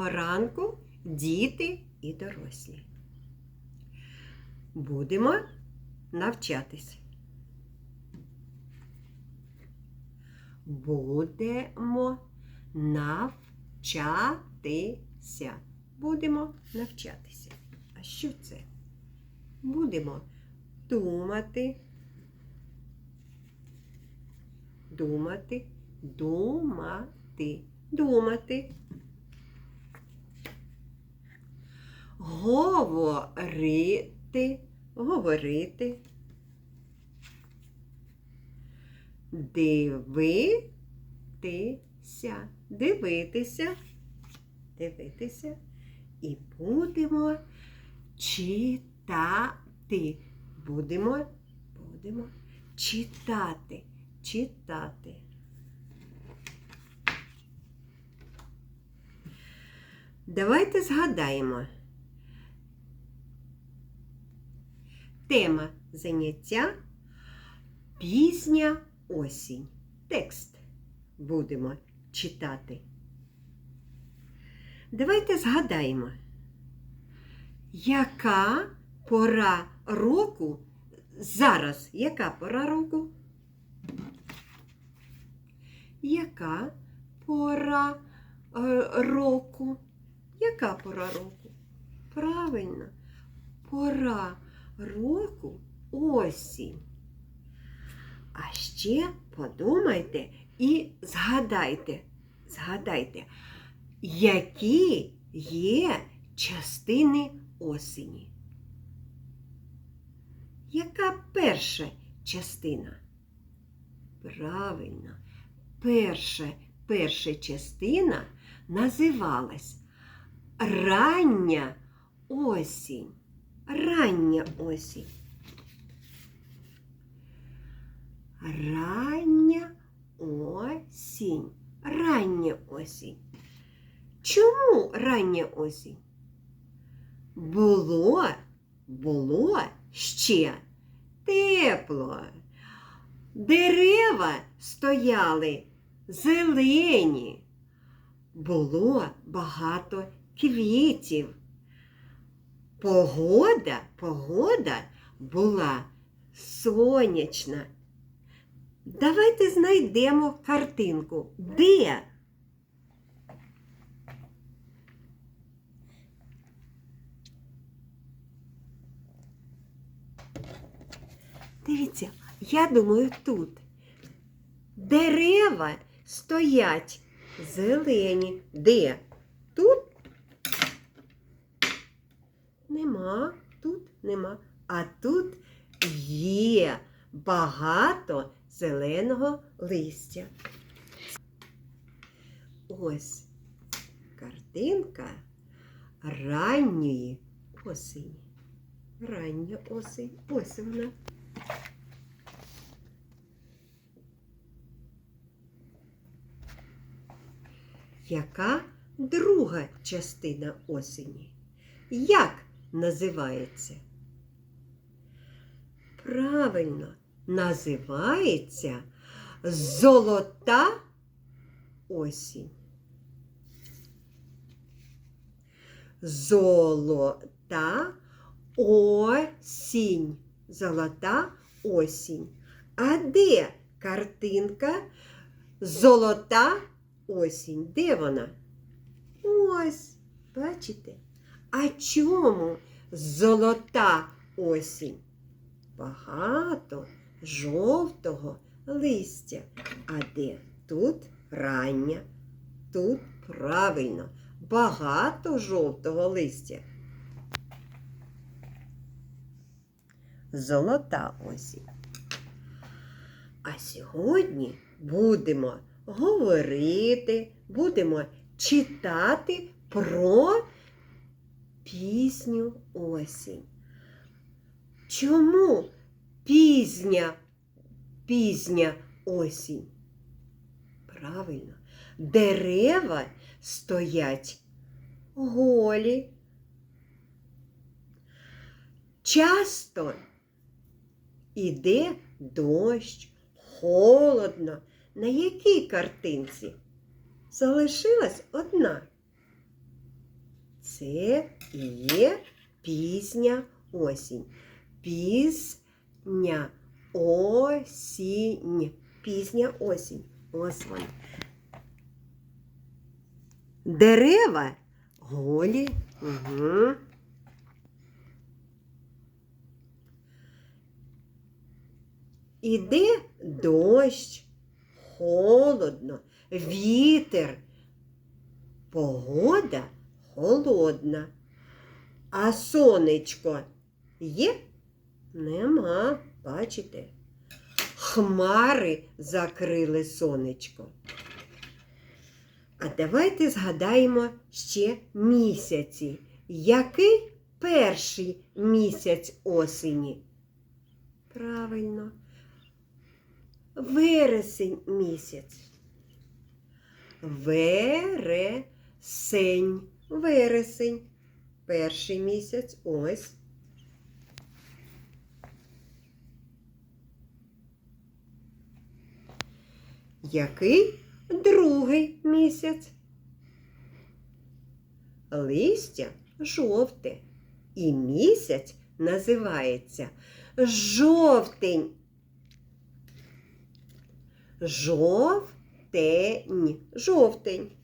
Доброго ранку, діти і дорослі. Будемо навчатись. Будемо навчатися. Будемо навчатися. А що це? Будемо думати, думати, думати, думати. Говорити, говорити. Дивитися, дивитися, дивитися. І будемо читати. Будемо, будемо читати, читати. Давайте згадаємо. Тема заняття пізня осінь. Текст будемо читати. Давайте згадаємо, яка пора року зараз? Яка пора року? Яка пора е, року? Яка пора року? Правильно, пора року осінь. А ще подумайте і згадайте, згадайте, які є частини осені. Яка перша частина? Правильно, перша, перша частина називалась рання осінь. Рання осінь. Рання осінь. Рання осінь. Чому рання осінь? Було, було ще тепло. Дерева стояли зелені. Було багато квітів. Погода, погода була сонячна. Давайте знайдемо картинку. Де? Дивіться, я думаю, тут. Дерева стоять зелені. Де? Тут нема, тут нема. А тут є багато зеленого листя. Ось картинка ранньої осені. Рання осінь. Ось вона. Яка друга частина осені? Як називається? Правильно, називається золота осінь. Золота осінь. Золота осінь. А де картинка золота осінь? Де вона? Ось, бачите? А чому золота осінь? Багато жовтого листя. А де? Тут рання, тут правильно, багато жовтого листя. Золота осінь. А сьогодні будемо говорити, будемо читати про пісню осінь. Чому пізня, пізня осінь? Правильно, дерева стоять голі. Часто іде дощ, холодно. На якій картинці? Залишилась одна. Це є пізня осінь. Пізня осінь. Пізня осінь. Вона. Дерева голі. Угу. Іде дощ, холодно, вітер. Погода холодна. А сонечко є? Нема, бачите? Хмари закрили сонечко. А давайте згадаємо ще місяці. Який перший місяць осені? Правильно. Вересень місяць. Вересень. Вересень. Перший місяць. Ось. Який другий місяць? Листя жовте. І місяць називається жовтень. Жовтень. Жовтень.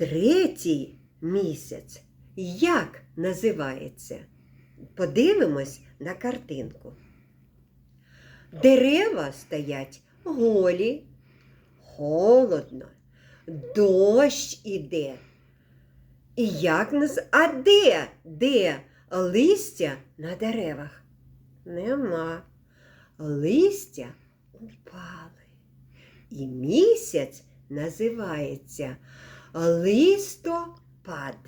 Третій місяць. Як називається? Подивимось на картинку. Дерева стоять голі, холодно, дощ іде. І як наз... А де? Де листя на деревах? Нема. Листя упали. І місяць називається листопад.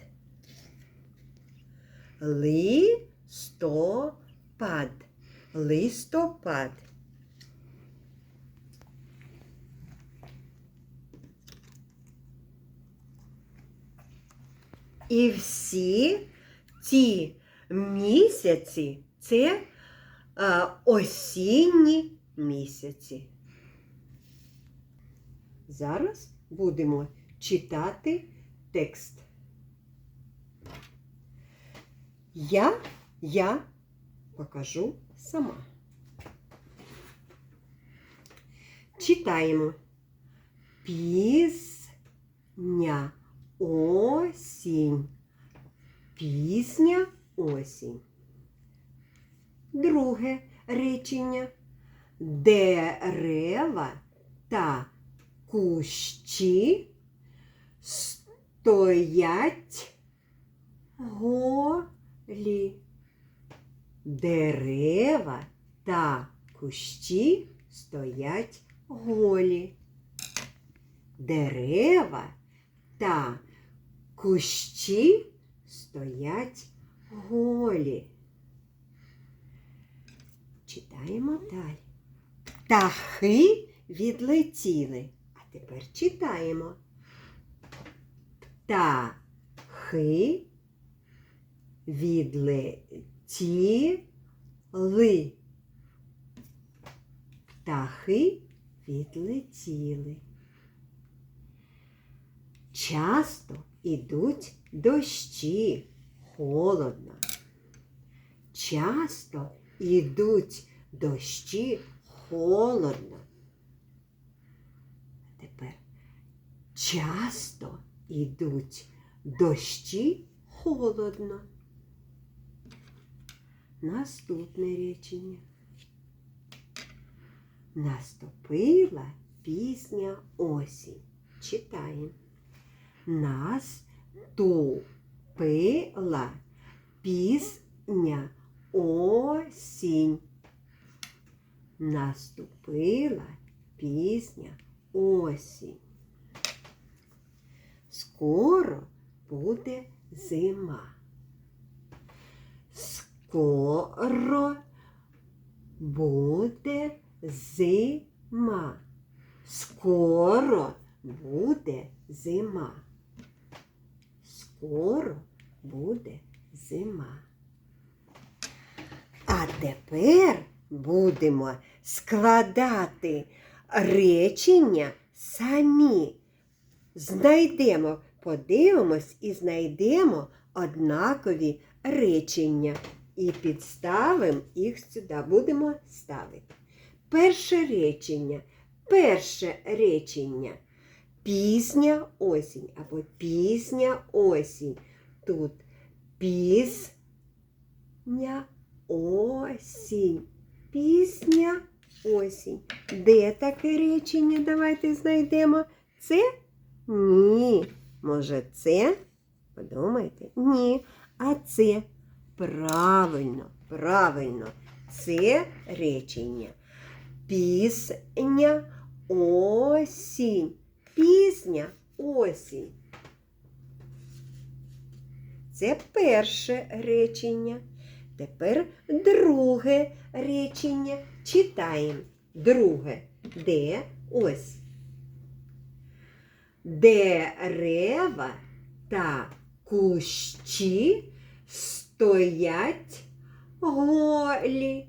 Листопад. Листопад. І всі ці місяці це а, осінні місяці. Зараз будемо читати текст. Я, я покажу сама. Читаємо. Пізня осінь. Пізня осінь. Друге речення. Дерева та кущі стоять голі. Дерева та кущі стоять голі. Дерева та кущі стоять голі. Читаємо далі. Птахи відлетіли. А тепер читаємо. Птахи відлетіли. Птахи відлетіли. Часто ідуть дощі, холодно. Часто ідуть дощі, холодно. А тепер часто ідуть дощі, холодно. Наступне речення. Наступила пісня осінь. Читаємо. Наступила пісня осінь. Наступила пісня осінь. Скоро буде зима. Скоро буде зима. Скоро буде зима. Скоро буде зима. А тепер будемо складати речення самі. Знайдемо, подивимось і знайдемо однакові речення. І підставимо їх сюди. Будемо ставити. Перше речення. Перше речення. Пізня осінь або пізня осінь. Тут пізня осінь. Пісня осінь. Де таке речення? Давайте знайдемо. Це? Ні. Може, це? Подумайте? Ні. А це правильно, правильно. Це речення. Пісня осінь. Пізня осінь. Це перше речення. Тепер друге речення. Читаємо. Друге. Де? Ось. Дерева та кущі стоять голі.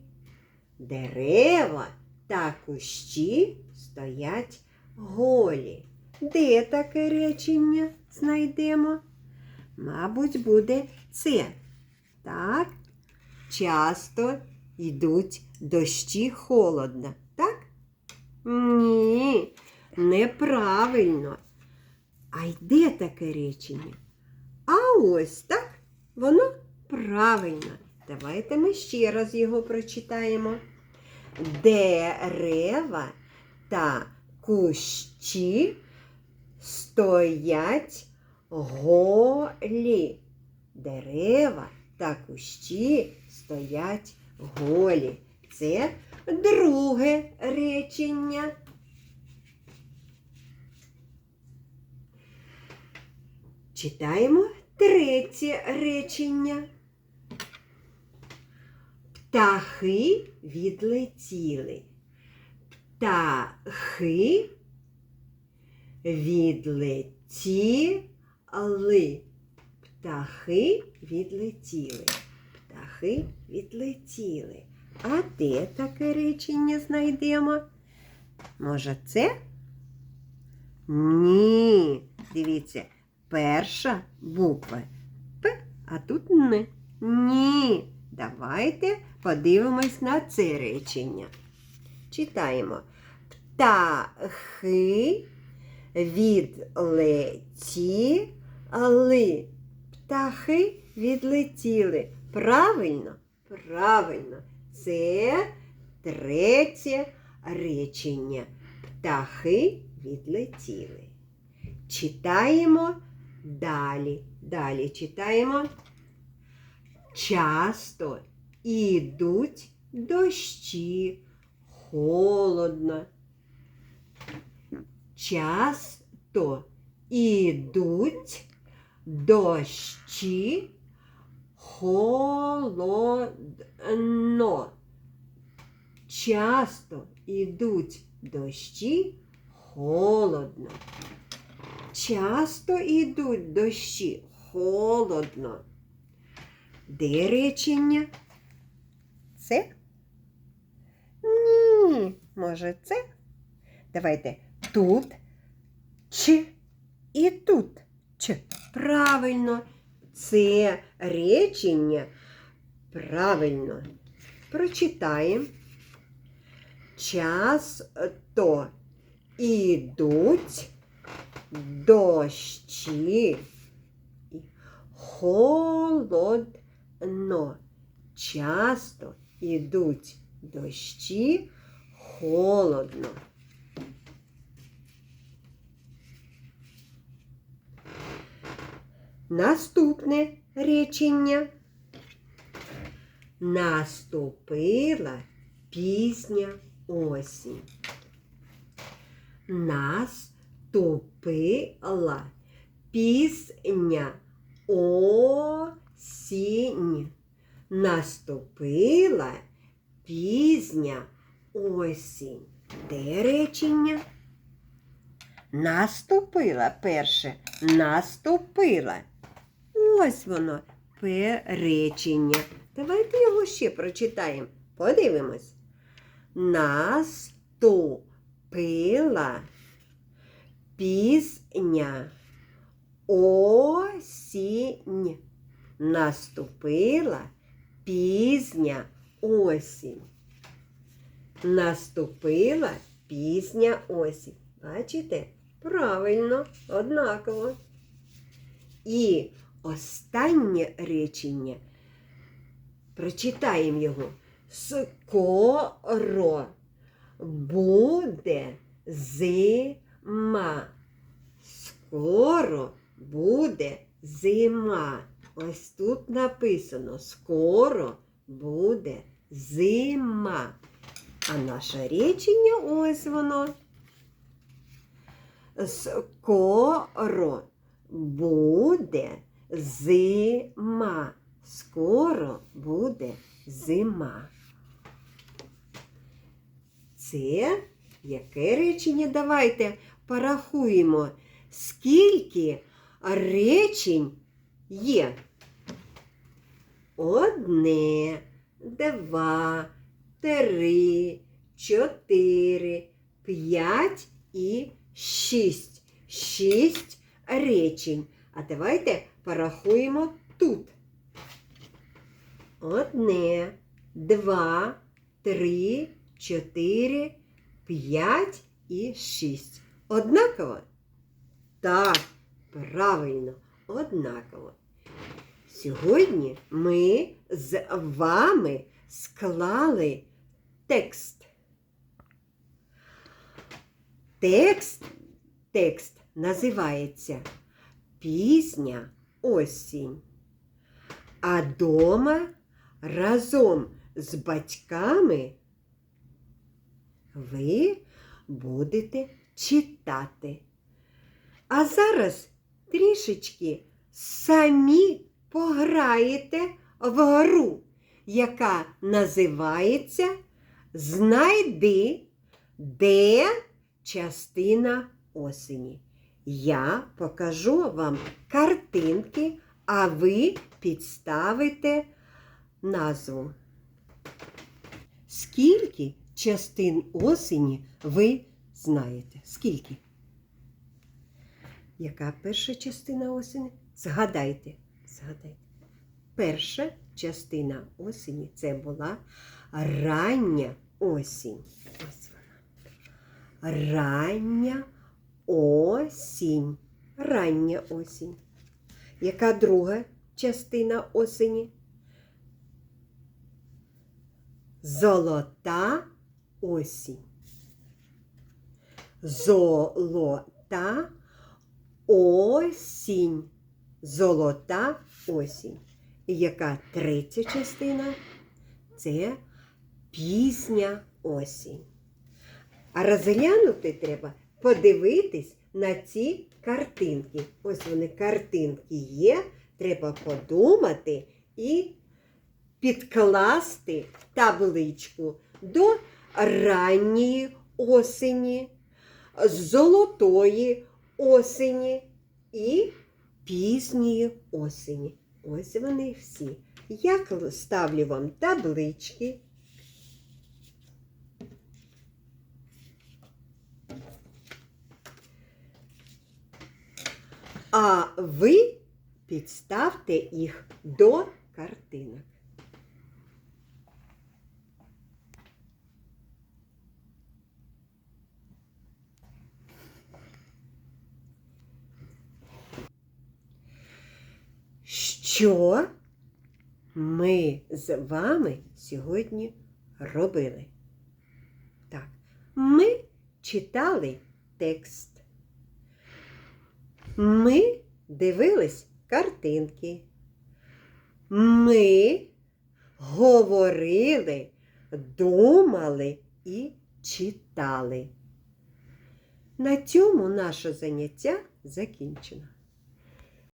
Дерева та кущі стоять голі. Де таке речення знайдемо? Мабуть, буде це. Так? Часто йдуть дощі холодно, так? Ні, неправильно. А йде таке речення? А ось так, воно правильно. Давайте ми ще раз його прочитаємо. Дерева та кущі стоять голі. Дерева та кущі стоять голі. Це друге речення. Читаємо третє речення. Птахи відлетіли. Птахи відлетіли. Птахи відлетіли. Птахи відлетіли. А де таке речення знайдемо? Може, це? Ні. Дивіться, перша буква П, а тут Н. Ні. Давайте подивимось на це речення. Читаємо. Птахи відлетіли. Птахи відлетіли. Правильно? Правильно. Це третє речення. Птахи відлетіли. Читаємо далі. Далі читаємо. Часто ідуть дощі, холодно. Часто ідуть дощі, холодно. Часто ідуть дощі, холодно. Часто ідуть дощі, холодно. Де речення? Це? Ні. Може, це? Давайте тут ч і тут ч. Правильно. Це речення. Правильно. Прочитаємо. Часто ідуть дощі. Холодно. Часто ідуть дощі холодно. Наступне речення. Наступила пізня осінь. Наступила пісня осінь. Наступила пізня осінь. Де речення? Наступила перше. Наступила. Ось воно перечення. Давайте його ще прочитаємо. Подивимось. наступила пізня осінь. Наступила пізня осінь. Наступила пізня осінь. Бачите? Правильно, однаково. І останнє речення. Прочитаємо його. Скоро буде зима. Скоро буде зима. Ось тут написано: скоро буде зима. А наше речення ось воно. Скоро буде зима. Скоро буде зима. Це яке речення? Давайте порахуємо, скільки речень є. Одне, два, три, чотири, п'ять і шість. Шість речень. А давайте порахуємо тут. Одне, два, три, чотири, п'ять і шість. Однаково? Так, правильно, однаково. Сьогодні ми з вами склали текст. Текст, текст називається Пісня осінь. А дома разом з батьками ви будете читати. А зараз трішечки самі пограєте в гру, яка називається Знайди, де частина осені. Я покажу вам картинки, а ви підставите назву. Скільки частин осені ви знаєте? Скільки? Яка перша частина осені? Згадайте, згадайте. Перша частина осені це була рання осінь. Ось вона. Рання осінь. Рання осінь. Яка друга частина осені? Золота осінь. Золота осінь. Золота осінь. І яка третя частина? Це пісня осінь. А розглянути треба подивитись на ці картинки. Ось вони картинки є. Треба подумати і підкласти табличку до ранньої осені, золотої осені і пізньої осені. Ось вони всі. Я ставлю вам таблички. А ви підставте їх до картинок. Що ми з вами сьогодні робили? Так, ми читали текст. Ми дивились картинки. Ми говорили, думали і читали. На цьому наше заняття закінчено.